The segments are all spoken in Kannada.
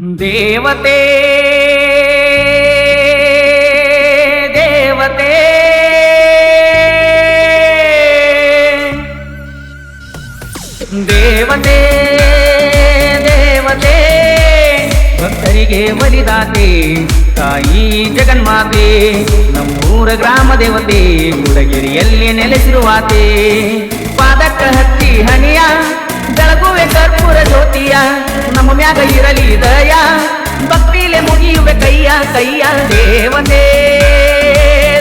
ದೇವತೆ ದೇವತೆ. ದೇವತೆ ದೇವತೆ. ಭಕ್ತರಿಗೆ ಬಲಿದಾತೆ, ತಾಯಿ ಜಗನ್ಮಾತೆ. ನಮ್ಮೂರ ಗ್ರಾಮ ದೇವತೆ ಮುಡಗಿರಿಯಲ್ಲಿ ನೆಲೆಸಿರುವಾತೆ. ಪಾದಕ್ಕ ಹತ್ತಿ ಹನಿಯ ಬೆಳಗುವೆ ಕರ್ಪೂರ ಜ್ಯೋತಿಯ, ನಮ್ಮ ಮ್ಯಾಗ ಇರಲಿ ದಯ ಭಕ್ತಿಲೆ ಮುಗಿಯುವೆ ಕೈಯ ಕೈಯ ದೇವನೇ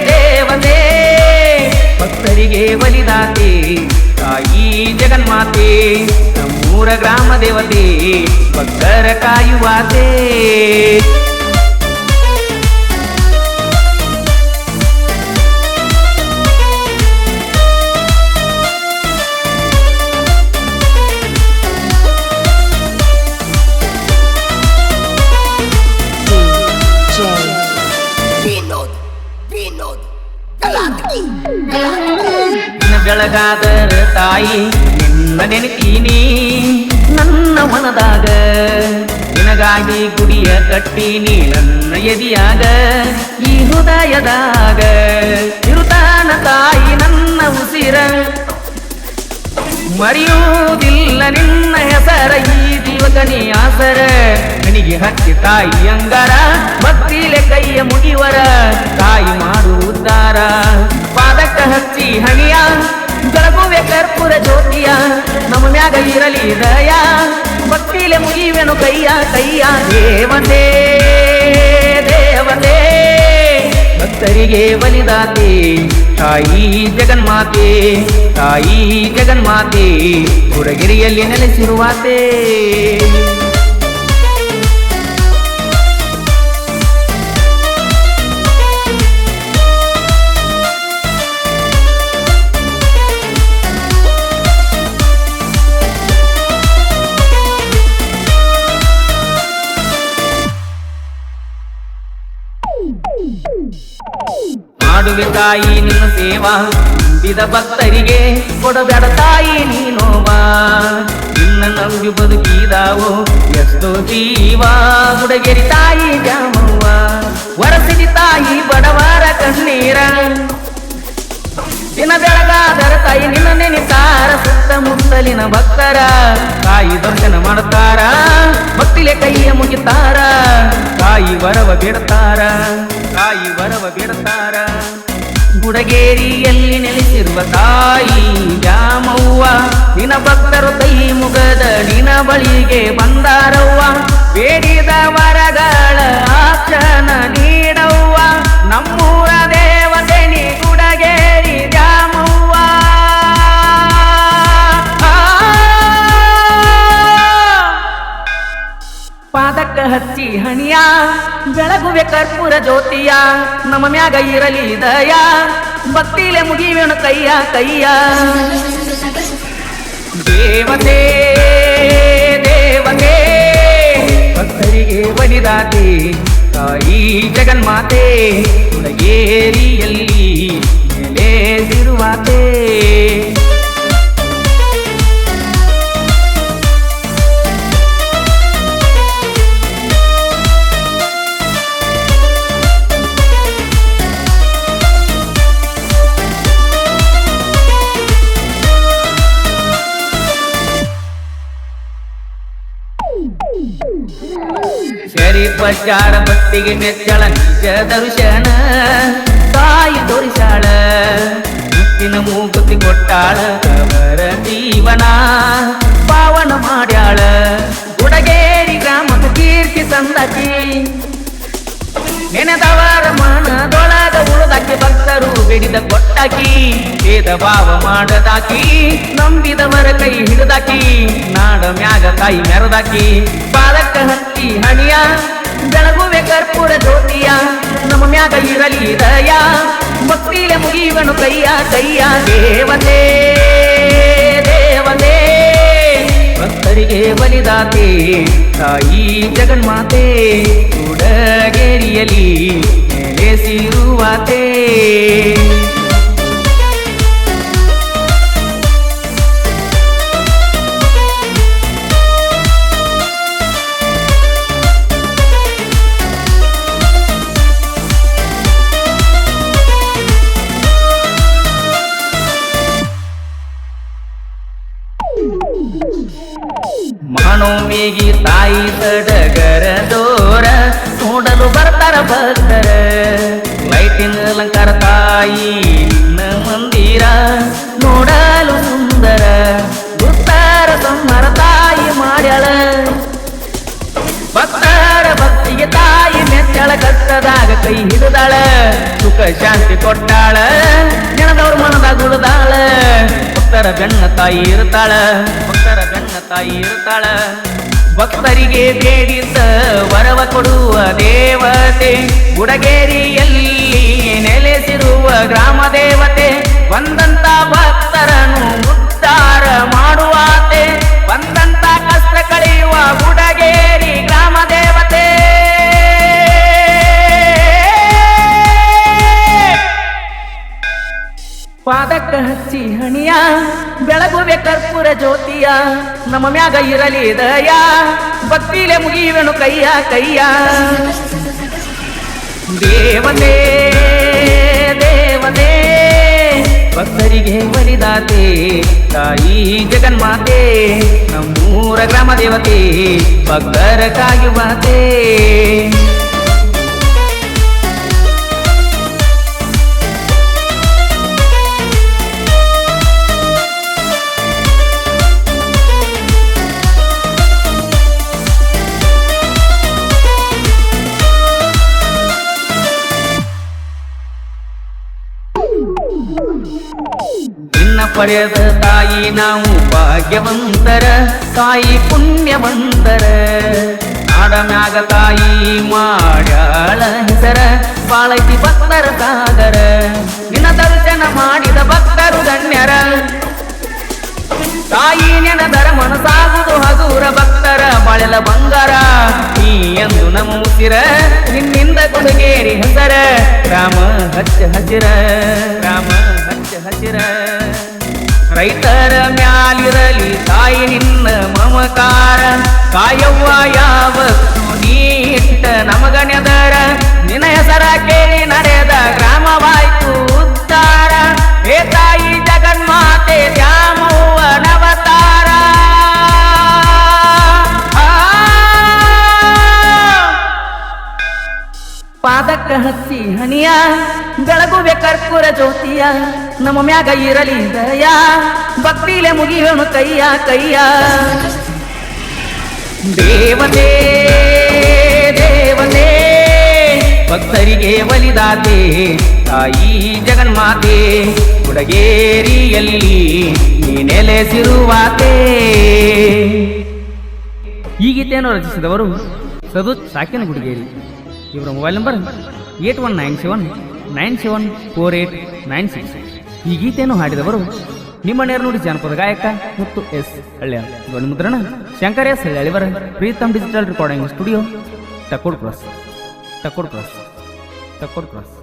ದೇವನೇ. ಭಕ್ತರಿಗೆ ಬಲಿದಾತೆ, ತಾಯಿ ಜಗನ್ಮಾತೆ, ನಮ್ಮೂರ ಗ್ರಾಮ ದೇವತೆ, ಭಕ್ತರ ಕಾಯುವಾತೆ. ನಿನ್ನ ಬೆಳಗಾದರ ತಾಯಿ, ನಿನ್ನ ನೆನಪೀನಿ. ನನ್ನ ಮನದಾಗ ನಿನಗಾಗಿ ಗುಡಿಯ ಕಟ್ಟೀನಿ. ನನ್ನ ಎದಿಯಾಗ ಈ ಹೃದಯದಾಗ ಇರುತ್ತಾನ ತಾಯಿ, ನನ್ನ ಉಸಿರ. ಮರೆಯುವುದಿಲ್ಲ ನಿನ್ನ ಹೆಸರ, ಈ ಜೀವಕನಿ ಆಸರ. ನನಗೆ ಹಚ್ಚಿ ತಾಯಿ ಅಂಗರ ಭಕ್ತಿಲೆ ಕೈಯ ಮುಗಿವರ. ತಾಯಿ ಮಾಡು ಉದ್ಧಾರ ಪಾದಕ್ಕ ಹಚ್ಚಿ ಹಣಿಯ ಕರ್ಪೂರ ಜ್ಯೋತಿಯ ನಮ್ಮ ಮ್ಯಾಗ ಇರಲಿ ದಯ. ಭಕ್ತಿಲೆ ಮುಗಿವೆನು ಕೈಯ ಕೈಯ. ದೇವನೇ ದೇವನೇ ಭಕ್ತರಿಗೆ ಬಲಿದಾತೆ. ತಾಯಿ ಜಗನ್ಮಾತೆ ತಾಯಿ ಜಗನ್ಮಾತೆ ಹುಡಗಿರಿಯಲ್ಲಿ ನೆಲೆಸಿರುವಾತೆ. ತಾಯಿ ನಿನ್ನ ಸೇವಾ. ನಂಬಿದ ಭಕ್ತರಿಗೆ ಕೊಡಬೇಡ ತಾಯಿ ನೀನೋವ ನಿನ್ನ ನಂಬಿ ಬದುಕಿದಾವೋ ಎಷ್ಟೋ ಜೀವ. ಹುಡುಗೆರಿ ತಾಯಿ ಜಾಮವ್ವ ವರಸಿದಿ ತಾಯಿ ಬಡವರ ಕಣ್ಣೀರ. ದಿನ ಬೆಳಗಾದರ ತಾಯಿ ನಿನ್ನ ನೆನೆತಾರ ಸುತ್ತಮುತ್ತಲಿನ ಭಕ್ತರ ತಾಯಿ ದರ್ಶನ ಮಾಡುತ್ತಾರ. ಭಕ್ತಿಲೆ ಕೈಯ ಮುಗಿತಾರ. ತಾಯಿ ವರವ ಬಿಡ್ತಾರ. ತಾಯಿ ವರವ ಬಿಡ್ತಾರ. ಗುಡಗೇರಿಯಲ್ಲಿ ನೆಲೆಸಿರುವ ತಾಯಿ ಜಾಮವ್ವ ನಿನ ಭಕ್ತರು ಕೈ ಮುಗದ ನಿನ ಬಳಿಗೆ ಬಂದಾರವ್ವ. ಬೇಡಿದ ಪಾದಕ್ಕ ಹಚ್ಚಿ ಹಣಿಯ, ಬೆಳಗುವೆ ಕರ್ಪೂರ ಜ್ಯೋತಿಯ, ನಮ್ಮ ಮ್ಯಾಗ ಇರಲಿ ದಯ. ಭಕ್ತಿಲೆ ಮುಗಿವೆನು ಕೈಯ ಕೈಯ. ದೇವತೆ ದೇವತೆ, ಭಕ್ತರಿಗೆ ಬಲಿದಾತೆ. ತಾಯಿ ಜಗನ್ಮಾತೆ ಹುಡುಗೇರಿಯಲ್ಲಿ ನೆಲೆಸಿರುವಾತೆ. ಸರಿ ಪ್ರಚಾರ ಭಕ್ತಿಗೆ ಮೆಚ್ಚಳ ನಿಜ ದರ್ಶನ. ತಾಯಿ ತೋರಿಸಾಳ, ಮುತ್ತಿನ ಮೂಗುತಿ ಕೊಟ್ಟಾಳ ಅವರ ಜೀವನ ಪಾವನ ಮಾಡ್ಯಾಳ. ಗುಡಗೇರಿ ಗ್ರಾಮದ ಕೀರ್ತಿ ಸಂದತಿ ನೆನೆದವರ ಮನದೊಳಗ ಉಳಿದಾಕಿ ಭಕ್ತರು ಬೆಡಿದ ಕೊಟ್ಟಾಕಿ ಭೇದ ಭಾವ ಮಾಡದಾಕಿ, ನಂಬಿದವರ ಕೈ ಹಿಡಿದಾಕಿ, ನಾಡ ಮ್ಯಾಗ ತಾಯಿ ಮೆರದಾಕಿ ಪಾದಕ್ಕ ಹತ್ತಿ ಹಣಿಯ ಬೆಳಗುವೆ ಕರ್ಪೂರ ಜ್ಯೋತಿಯ ನಮ್ಮ ಮ್ಯಾಗ ಇರಲಿ ದಯ ಭಕ್ತಿಲೆ ಮುಗಿಯುವನು ಕೈಯ ಕೈಯ. ದೇವತೆ ದೇವತೆ, ಭಕ್ತರಿಗೆ ಬಲಿದಾತೆ. ತಾಯಿ ಜಗನ್ಮಾತೆ ಉಡಗೇರಿಯಲಿ ನೆಲೆಸಿರುವಾತೆ. ಮಹಾನವಮಿಗೆ ತಾಯಿ ಸಡಗರ ದೋರ ನೋಡಲು ಬರ್ತಾರ ಭಕ್ತರ. ಲೈಟಿನ ಅಲಂಕಾರ ತಾಯಿ ನಿನ್ನ ಮಂದಿರ ನೋಡಲು ಸುಂದರ. ಶಾಂತಿ ಕೊಟ್ಟಾಳ ಜನದವ್ರ ಮನದಾಗ ಉಳಿದಾಳ ಭಕ್ತರ ಬೆನ್ನ ತಾಯಿ ಇರ್ತಾಳ ಭಕ್ತರ ಬೆನ್ನ ತಾಯಿ ಇರ್ತಾಳ ಭಕ್ತರಿಗೆ ಬೇಡಿದ ವರವ ಕೊಡುವ ದೇವತೆ, ಗುಡಗೇರಿಯಲ್ಲಿ ನೆಲೆಸಿರುವ ಗ್ರಾಮ ದೇವತೆ, ಬಂದಂತ ಭಕ್ತರನ್ನು ಉದ್ಧಾರ ಮಾಡುವಾತೆ. ಪಾದಕ್ಕ ಹಚ್ಚಿ ಹಣಿಯ, ಬೆಳಗುವೆ ಕರ್ಪೂರ ಜ್ಯೋತಿಯ, ನಮ್ಮ ಮ್ಯಾಗ ಇರಲಿ ದಯ. ಭಕ್ತಿಲೆ ಮುಗಿಯುವೆನು ಕೈಯ ಕೈಯ. ದೇವನೇ ದೇವನೇ, ಭಕ್ತರಿಗೆ ಬಲಿದಾತೆ, ತಾಯಿ ಜಗನ್ಮಾತೆ, ನಮ್ಮೂರ ಗ್ರಾಮ ದೇವತೆ, ಭಕ್ತರ ಕಾಯುವಾತೆ. ಪಡೆದ ತಾಯಿ ನಾವು ಭಾಗ್ಯವಂತರ, ತಾಯಿ ಪುಣ್ಯವಂತರ. ನಾಡನಾಗ ತಾಯಿ ಮಾಡ್ಯಾಳ ಹೆಸರ, ಬಾಳೈತಿ ಭಕ್ತರ ಸಾಗರ. ನಿನ್ನ ದರ್ಶನ ಮಾಡಿದ ಭಕ್ತರು ಧನ್ಯರ. ತಾಯಿ ನೆನದರ ಮನಸಾಗುವುದು ಹಗೂರ ಭಕ್ತರ ಬಾಳೆಲ ಬಂಗಾರ. ನೀ ಎಂದು ನಮ್ಮ ನಿನ್ನಿಂದ ಕೊಡುಗೇರಿ ಹೆಸರ. ರಾಮ ಹಚ್ಚ ಹಸಿರ, ರಾಮ ಹಚ್ಚ ಹಸಿರ. ರೈತರ ಮ್ಯಾಲಿರಲಿ ತಾಯಿ ನಿನ್ನ ಮಮಕಾರ. ಕಾಯವ್ವ, ಯಾವತ್ತು ನೀಟ್ಟ ನಮಗನೆದರ ನಮಗ ನೆದರ ನಿನ್ನ ಹೆಸರ ಕೇಳಿ ನಡೆದ ಗ್ರಾಮವಾಯ್ತು ಉತ್ತಾರ ಹೇ ತಾಯಿ ಜಗನ್ಮಾತೆ, ಶ್ಯಾಮವ್ವ, ನವತಾರ. ಪಾದಕ್ಕ ಹತ್ತಿ ಹಣಿಯ, ಬೆಳಗುವೆ ಕರ್ಪೂರ ಜ್ಯೋತಿಯ. ನಮ್ಮ ಮ್ಯಾಗ ಇರಲಿ ದಯಾ. ಭಕ್ತಿಲೆ ಮುಗಿಯೋನು ಕೈಯ ಕೈಯ. ದೇವತೆ ದೇವತೆ, ಭಕ್ತರಿಗೆ ಒಲಿದಾತೆ ತಾಯಿ ಜಗನ್ಮಾತೆ ಗುಡಗೇರಿಯಲ್ಲಿ ನೀ ನೆಲೆಸಿರುವಾತೆ. ಈ ಗೀತೆಯನ್ನು ರಚಿಸಿದವರು ಸದು ಸಾಕಿನ ಗುಡಿಗೇರಿ. ಇವರ mobile number eight one nine seven nine seven four eight nine six ಈ ಗೀತೆಯನ್ನು ಹಾಡಿದವರು ನಿಮ್ಮ ನೇರನುಡಿ ಜಾನಪದ ಗಾಯಕ ಮತ್ತು ಎಸ್ ಹಳ್ಳಿಯ ಧ್ವನಿ ಮುದ್ರಣ Shankar S ಹಳ್ಳಿಯವರ Preetam digital recording studio Takod cross Takod cross Takod cross.